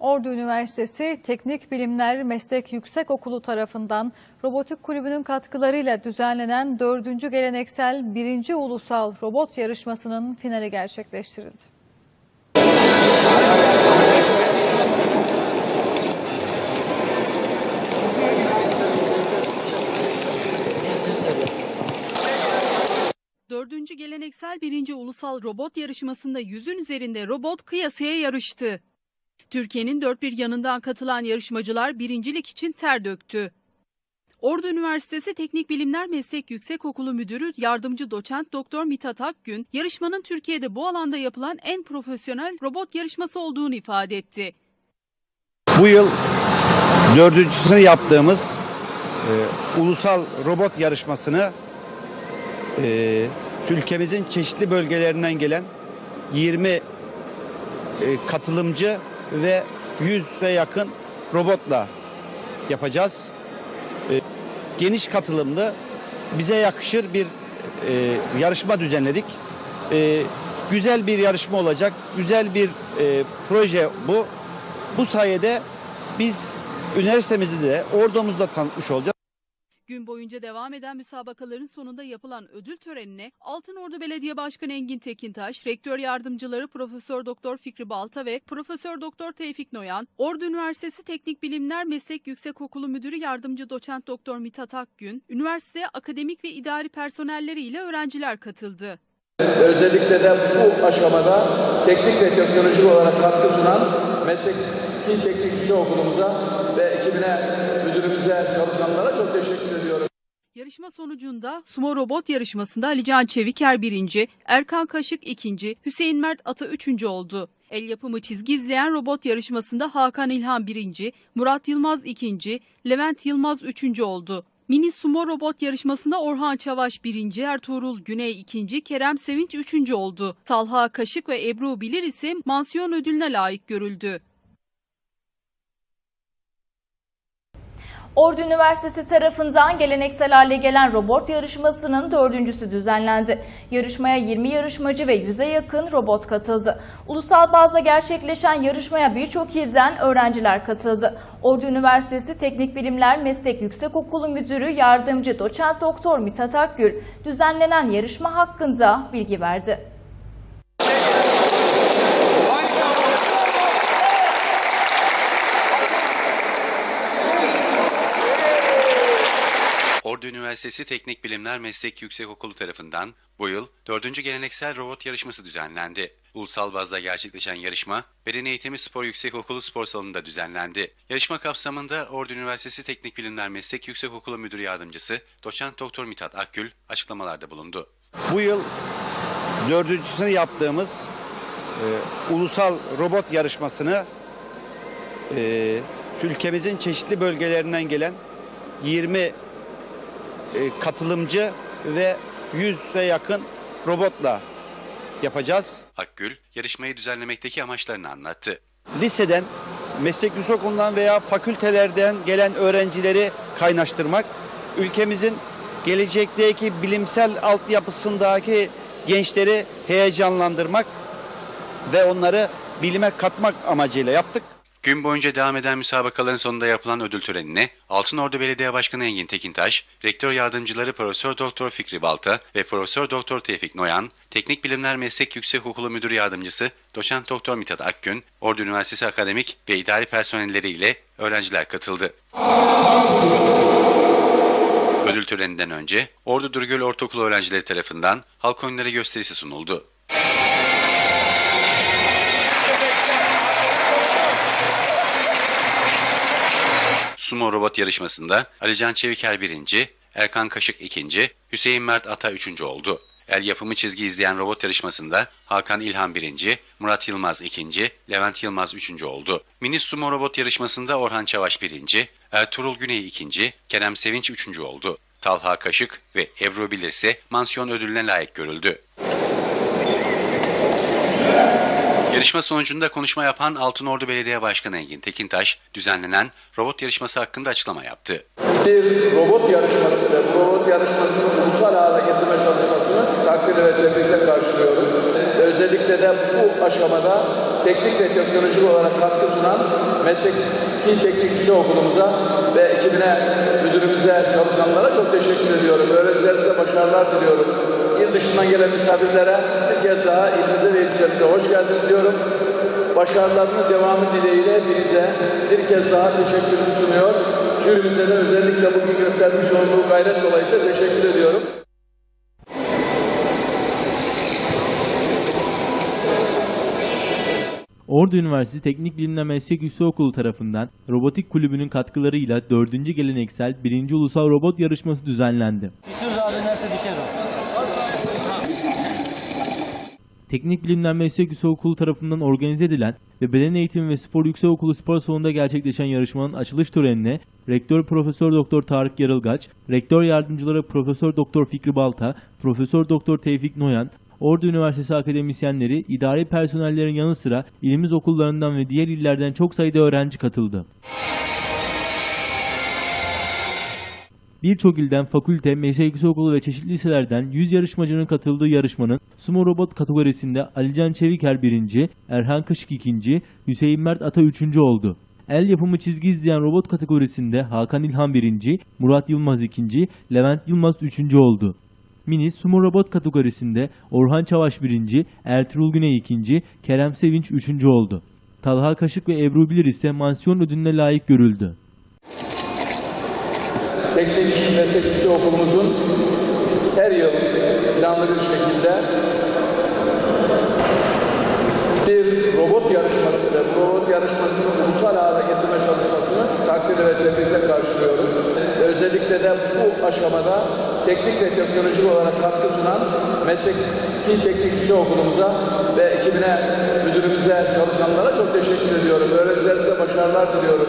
Ordu Üniversitesi Teknik Bilimler Meslek Yüksekokulu tarafından Robotik Kulübü'nün katkılarıyla düzenlenen 4. geleneksel 1. Ulusal Robot Yarışması'nın finali gerçekleştirildi. Dördüncü geleneksel birinci ulusal robot yarışmasında yüzün üzerinde robot kıyasıya yarıştı. Türkiye'nin dört bir yanından katılan yarışmacılar birincilik için ter döktü. Ordu Üniversitesi Teknik Bilimler Meslek Yüksekokulu Müdürü Yardımcı Doçent Doktor Mithat Akgün, yarışmanın Türkiye'de bu alanda yapılan en profesyonel robot yarışması olduğunu ifade etti. Bu yıl dördüncüsünü yaptığımız e, ulusal robot yarışmasını e, ülkemizin çeşitli bölgelerinden gelen 20 e, katılımcı ve 100'e yakın robotla yapacağız. E, geniş katılımlı bize yakışır bir e, yarışma düzenledik. E, güzel bir yarışma olacak. Güzel bir e, proje bu. Bu sayede biz üniversitemizi de ordumuzda tanıtmış olacağız. Gün boyunca devam eden müsabakaların sonunda yapılan ödül törenine Altınordu Belediye Başkanı Engin Tekintaş, Rektör Yardımcıları Profesör Doktor Fikri Balta ve Profesör Doktor Tevfik Noyan, Ordu Üniversitesi Teknik Bilimler Meslek Yüksekokulu Müdürü Yardımcı Doçent Doktor Mithat Akgün, üniversite akademik ve idari personelleri ile öğrenciler katıldı. Özellikle de bu aşamada teknik ve teknolojik olarak katkı sunan mesleki teknik okulumuza ve ekibine, müdürümüze, çalışanlara çok teşekkür ediyorum. Yarışma sonucunda Sumo Robot yarışmasında Alican Çeviker birinci, Erkan Kaşık ikinci, Hüseyin Mert Ata üçüncü oldu. El yapımı çizgi izleyen robot yarışmasında Hakan İlhan birinci, Murat Yılmaz ikinci, Levent Yılmaz üçüncü oldu. Mini Sumo Robot yarışmasında Orhan Çavaş birinci, Ertuğrul Güney ikinci, Kerem Sevinç üçüncü oldu. Talha Kaşık ve Ebru Bilir ise mansiyon ödülüne layık görüldü. Ordu Üniversitesi tarafından geleneksel hale gelen robot yarışmasının dördüncüsü düzenlendi. Yarışmaya 20 yarışmacı ve 100'e yakın robot katıldı. Ulusal bazda gerçekleşen yarışmaya birçok ilden öğrenciler katıldı. Ordu Üniversitesi Teknik Bilimler Meslek Yüksekokulu Müdürü Yardımcı Doçent Doktor Mithat Akgül düzenlenen yarışma hakkında bilgi verdi. Ordu Üniversitesi Teknik Bilimler Meslek Yüksekokulu tarafından bu yıl 4. geleneksel robot yarışması düzenlendi. Ulusal bazda gerçekleşen yarışma Beden Eğitimi Spor Yüksekokulu spor salonunda düzenlendi. Yarışma kapsamında Ordu Üniversitesi Teknik Bilimler Meslek Yüksekokulu Müdür Yardımcısı Doçent Doktor Mithat Akgül açıklamalarda bulundu. Bu yıl dördüncüsünü yaptığımız e, ulusal robot yarışmasını e, ülkemizin çeşitli bölgelerinden gelen 20 e, katılımcı ve 100'e yakın robotla yapacağız. Akgül, yarışmayı düzenlemekteki amaçlarını anlattı. Liseden, meslek yüksekokulundan veya fakültelerden gelen öğrencileri kaynaştırmak, ülkemizin gelecekteki bilimsel altyapısındaki gençleri heyecanlandırmak ve onları bilime katmak amacıyla yaptık. Gün boyunca devam eden müsabakaların sonunda yapılan ödül törenine Altınordu Belediye Başkanı Engin Tekintaş, Rektör Yardımcıları Profesör Doktor Fikri Balta ve Profesör Doktor Tevfik Noyan, Teknik Bilimler Meslek Yüksekokulu Müdür Yardımcısı Doçent Doktor Mithat Akgün, Ordu Üniversitesi akademik ve idari personelleri ile öğrenciler katıldı. Ödül töreninden önce Ordu Durgöl Ortaokulu öğrencileri tarafından halk oyunları gösterisi sunuldu. Sumo robot yarışmasında Alican Çeviker birinci, Erkan Kaşık ikinci, Hüseyin Mert Ata üçüncü oldu. El yapımı çizgi izleyen robot yarışmasında Hakan İlhan birinci, Murat Yılmaz ikinci, Levent Yılmaz üçüncü oldu. Mini sumo robot yarışmasında Orhan Çavaş birinci, Ertuğrul Güney ikinci, Kerem Sevinç üçüncü oldu. Talha Kaşık ve Ebru Bilir ise mansiyon ödülüne layık görüldü. Yarışma sonucunda konuşma yapan Altınordu Belediye Başkanı Engin Tekintaş, düzenlenen robot yarışması hakkında açıklama yaptı. Bir robot yarışması ve bu robot yarışmasını ulusal hale getirme çalışmasını takdir ve tebrikle karşılıyorum. Özellikle de bu aşamada teknik ve teknolojik olarak katkı sunan mesleki teknik lise okulumuza ve ekibine, müdürümüze, çalışanlara çok teşekkür ediyorum. Öğrencilerimize başarılar diliyorum. İl dışından gelen misafirlere bir kez daha ilimize ve ilçemize hoş geldiniz diyorum. Başarılarının devamı dileğiyle birize bir kez daha teşekkürümü sunuyor. Jürimize de özellikle bugün göstermiş olduğu gayret dolayısıyla teşekkür ediyorum. Ordu Üniversitesi Teknik Bilimler Meslek Yüksekokulu tarafından Robotik Kulübü'nün katkılarıyla 4. geleneksel 1. Ulusal Robot Yarışması düzenlendi. Teknik Bilimler Meslek Yüksekokulu tarafından organize edilen ve Beden Eğitimi ve Spor Yüksekokulu spor salonunda gerçekleşen yarışmanın açılış törenine Rektör Profesör Doktor Tarık Yarılgaç, Rektör Yardımcıları Profesör Doktor Fikri Balta, Profesör Doktor Tevfik Noyan, Ordu Üniversitesi akademisyenleri, idari personellerin yanı sıra ilimiz okullarından ve diğer illerden çok sayıda öğrenci katıldı. Birçok ilden fakülte, meslek yüksekokulu ve çeşitli liselerden 100 yarışmacının katıldığı yarışmanın sumo robot kategorisinde Alican Çeviker 1. Erhan Kaşık 2. Hüseyin Mert Ata 3. oldu. El yapımı çizgi izleyen robot kategorisinde Hakan İlhan 1. Murat Yılmaz 2. Levent Yılmaz 3. oldu. Mini sumo robot kategorisinde Orhan Çavaş 1. Ertuğrul Güney 2. Kerem Sevinç 3. oldu. Talha Kaşık ve Ebru Bilir ise mansiyon ödülüne layık görüldü. Teknik Meslek Yüksek Okulumuzun her yıl planlı bir şekilde bir robot yarışması ve robot yarışmasını ulusal hale getirme çalışmasını takdir ve tebrikle karşılıyorum. Özellikle de bu aşamada teknik ve teknolojik olarak katkı sunan mesleki teknik lise okulumuza ve ekibine, müdürümüze, çalışanlara çok teşekkür ediyorum. Öğrencilerimize başarılar diliyorum.